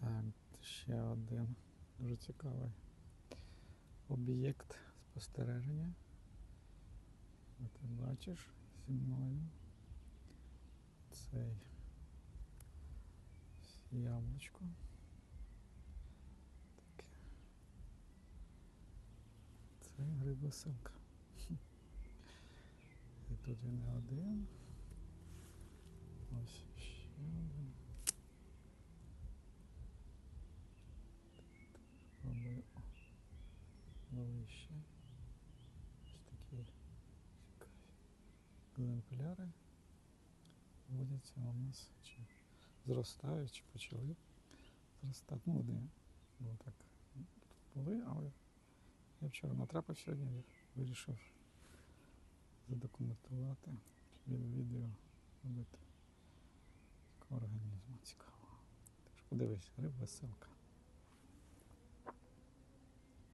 Так, ще один дуже цікавий об'єкт спостереження. Ти бачиш зі мною цей яблучко. Таке. Це гриб веселка. І тут він не один. Ось ще один. Пробую ближче. Ось такі цікаві екземпляри водяться у нас чи зростають, чи почали зростати. Ну, вони бо так були, але я вчора натрапив сьогодні вирішив задокументувати, від відео робити такого організму цікавого. Так подивись, риб веселка.